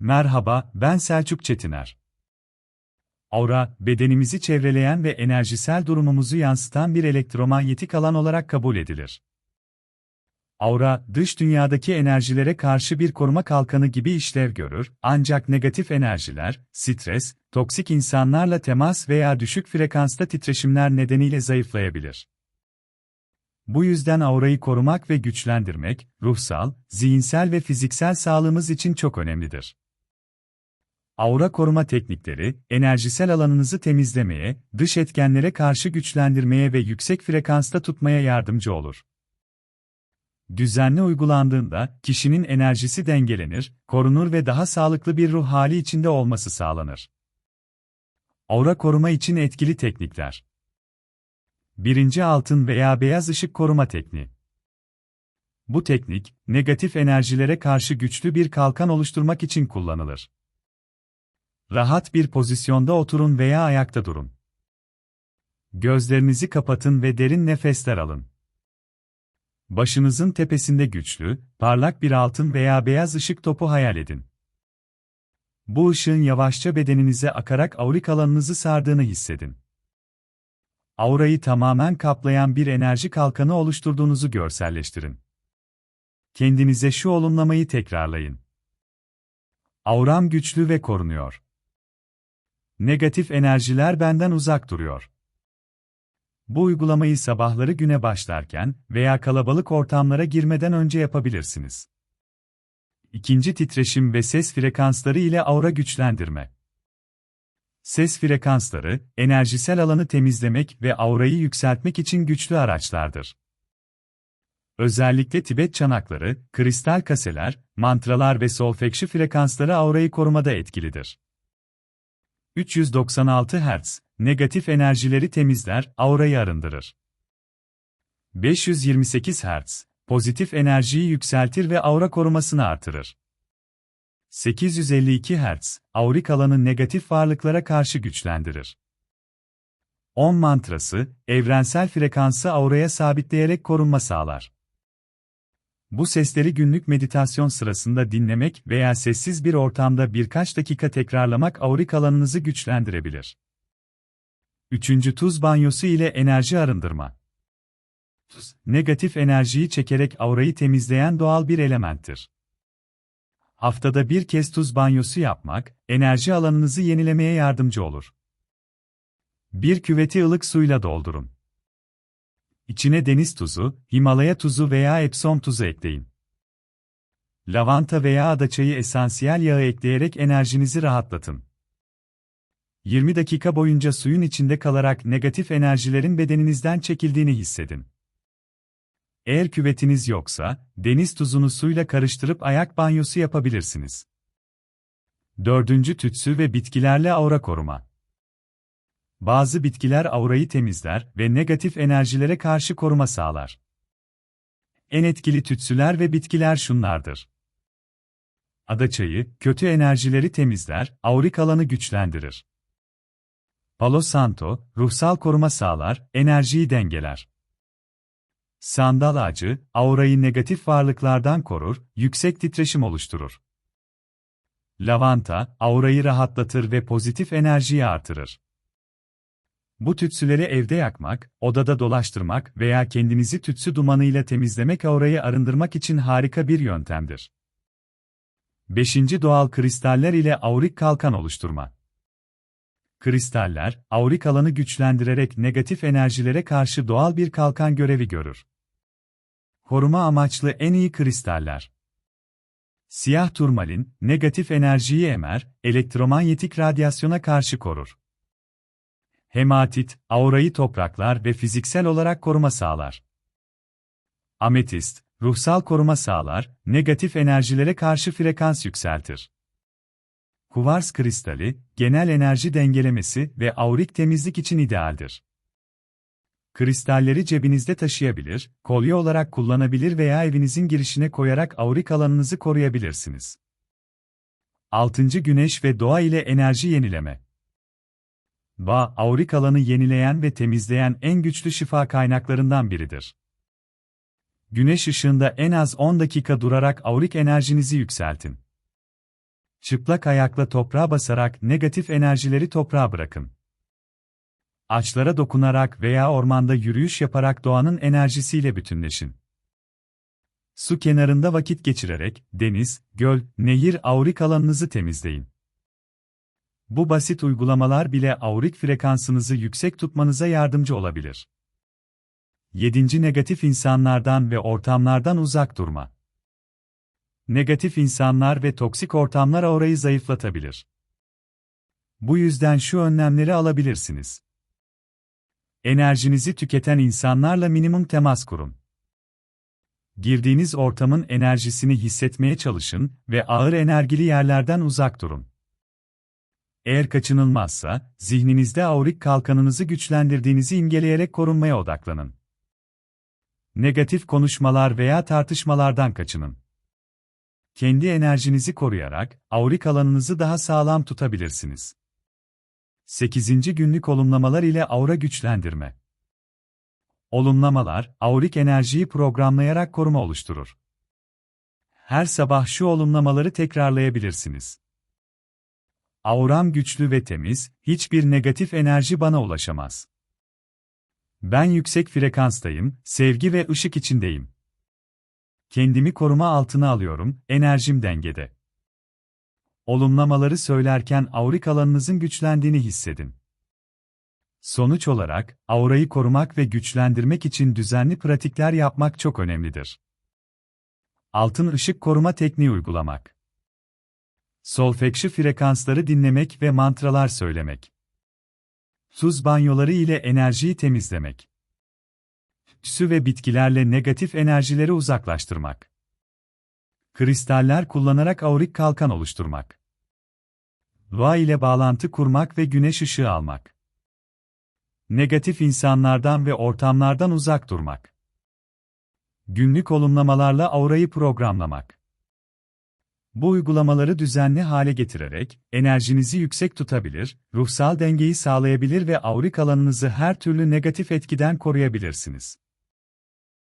Merhaba, ben Selçuk Çetiner. Aura, bedenimizi çevreleyen ve enerjisel durumumuzu yansıtan bir elektromanyetik alan olarak kabul edilir. Aura, dış dünyadaki enerjilere karşı bir koruma kalkanı gibi işlev görür, ancak negatif enerjiler, stres, toksik insanlarla temas veya düşük frekansta titreşimler nedeniyle zayıflayabilir. Bu yüzden aurayı korumak ve güçlendirmek, ruhsal, zihinsel ve fiziksel sağlığımız için çok önemlidir. Aura koruma teknikleri, enerjisel alanınızı temizlemeye, dış etkenlere karşı güçlendirmeye ve yüksek frekansta tutmaya yardımcı olur. Düzenli uygulandığında, kişinin enerjisi dengelenir, korunur ve daha sağlıklı bir ruh hali içinde olması sağlanır. Aura koruma için etkili teknikler. Birinci altın veya beyaz ışık koruma tekniği. Bu teknik, negatif enerjilere karşı güçlü bir kalkan oluşturmak için kullanılır. Rahat bir pozisyonda oturun veya ayakta durun. Gözlerinizi kapatın ve derin nefesler alın. Başınızın tepesinde güçlü, parlak bir altın veya beyaz ışık topu hayal edin. Bu ışığın yavaşça bedeninize akarak aurik alanınızı sardığını hissedin. Aurayı tamamen kaplayan bir enerji kalkanı oluşturduğunuzu görselleştirin. Kendinize şu olumlamayı tekrarlayın. Auram güçlü ve korunuyor. Negatif enerjiler benden uzak duruyor. Bu uygulamayı sabahları güne başlarken veya kalabalık ortamlara girmeden önce yapabilirsiniz. İkinci titreşim ve ses frekansları ile aura güçlendirme. Ses frekansları, enerjisel alanı temizlemek ve aurayı yükseltmek için güçlü araçlardır. Özellikle Tibet çanakları, kristal kaseler, mantralar ve solfekşi frekansları aurayı korumada etkilidir. 396 Hz, negatif enerjileri temizler, aurayı arındırır. 528 Hz, pozitif enerjiyi yükseltir ve aura korumasını artırır. 852 Hz, aurik alanı negatif varlıklara karşı güçlendirir. 10 mantrası, evrensel frekansı auraya sabitleyerek korunma sağlar. Bu sesleri günlük meditasyon sırasında dinlemek veya sessiz bir ortamda birkaç dakika tekrarlamak aurik alanınızı güçlendirebilir. Üçüncü tuz banyosu ile enerji arındırma. Tuz, negatif enerjiyi çekerek aurayı temizleyen doğal bir elementtir. Haftada bir kez tuz banyosu yapmak, enerji alanınızı yenilemeye yardımcı olur. Bir küveti ılık suyla doldurun. İçine deniz tuzu, Himalaya tuzu veya Epsom tuzu ekleyin. Lavanta veya adaçayı esansiyel yağı ekleyerek enerjinizi rahatlatın. 20 dakika boyunca suyun içinde kalarak negatif enerjilerin bedeninizden çekildiğini hissedin. Eğer küvetiniz yoksa, deniz tuzunu suyla karıştırıp ayak banyosu yapabilirsiniz. Dördüncü tütsü ve bitkilerle aura koruma. Bazı bitkiler aurayı temizler ve negatif enerjilere karşı koruma sağlar. En etkili tütsüler ve bitkiler şunlardır. Adaçayı, kötü enerjileri temizler, aurik alanı güçlendirir. Palo Santo, ruhsal koruma sağlar, enerjiyi dengeler. Sandal ağacı, aurayı negatif varlıklardan korur, yüksek titreşim oluşturur. Lavanta, aurayı rahatlatır ve pozitif enerjiyi artırır. Bu tütsüleri evde yakmak, odada dolaştırmak veya kendinizi tütsü dumanıyla temizlemek aurayı arındırmak için harika bir yöntemdir. 5. Doğal kristaller ile aurik kalkan oluşturma. Kristaller, aurik alanı güçlendirerek negatif enerjilere karşı doğal bir kalkan görevi görür. Koruma amaçlı en iyi kristaller. Siyah turmalin, negatif enerjiyi emer, elektromanyetik radyasyona karşı korur. Hematit, aurayı topraklar ve fiziksel olarak koruma sağlar. Ametist, ruhsal koruma sağlar, negatif enerjilere karşı frekans yükseltir. Kuvars kristali, genel enerji dengelemesi ve aurik temizlik için idealdir. Kristalleri cebinizde taşıyabilir, kolye olarak kullanabilir veya evinizin girişine koyarak aurik alanınızı koruyabilirsiniz. 6. Güneş ve doğa ile enerji yenileme. Ba, aurik alanı yenileyen ve temizleyen en güçlü şifa kaynaklarından biridir. Güneş ışığında en az 10 dakika durarak aurik enerjinizi yükseltin. Çıplak ayakla toprağa basarak negatif enerjileri toprağa bırakın. Ağaçlara dokunarak veya ormanda yürüyüş yaparak doğanın enerjisiyle bütünleşin. Su kenarında vakit geçirerek, deniz, göl, nehir aurik alanınızı temizleyin. Bu basit uygulamalar bile aurik frekansınızı yüksek tutmanıza yardımcı olabilir. 7. Negatif insanlardan ve ortamlardan uzak durma. Negatif insanlar ve toksik ortamlar aurayı zayıflatabilir. Bu yüzden şu önlemleri alabilirsiniz. Enerjinizi tüketen insanlarla minimum temas kurun. Girdiğiniz ortamın enerjisini hissetmeye çalışın ve ağır enerjili yerlerden uzak durun. Eğer kaçınılmazsa, zihninizde aurik kalkanınızı güçlendirdiğinizi imgeleyerek korunmaya odaklanın. Negatif konuşmalar veya tartışmalardan kaçının. Kendi enerjinizi koruyarak, aurik alanınızı daha sağlam tutabilirsiniz. 8. Günlük olumlamalar ile aura güçlendirme. Olumlamalar, aurik enerjiyi programlayarak koruma oluşturur. Her sabah şu olumlamaları tekrarlayabilirsiniz. Auram güçlü ve temiz, hiçbir negatif enerji bana ulaşamaz. Ben yüksek frekanstayım, sevgi ve ışık içindeyim. Kendimi koruma altına alıyorum, enerjim dengede. Olumlamaları söylerken aurik alanınızın güçlendiğini hissedin. Sonuç olarak, aurayı korumak ve güçlendirmek için düzenli pratikler yapmak çok önemlidir. Altın ışık koruma tekniği uygulamak. Solfekşi frekansları dinlemek ve mantralar söylemek. Tuz banyoları ile enerjiyi temizlemek. Su ve bitkilerle negatif enerjileri uzaklaştırmak. Kristaller kullanarak aurik kalkan oluşturmak. Doğa ile bağlantı kurmak ve güneş ışığı almak. Negatif insanlardan ve ortamlardan uzak durmak. Günlük olumlamalarla aurayı programlamak. Bu uygulamaları düzenli hale getirerek, enerjinizi yüksek tutabilir, ruhsal dengeyi sağlayabilir ve aurik alanınızı her türlü negatif etkiden koruyabilirsiniz.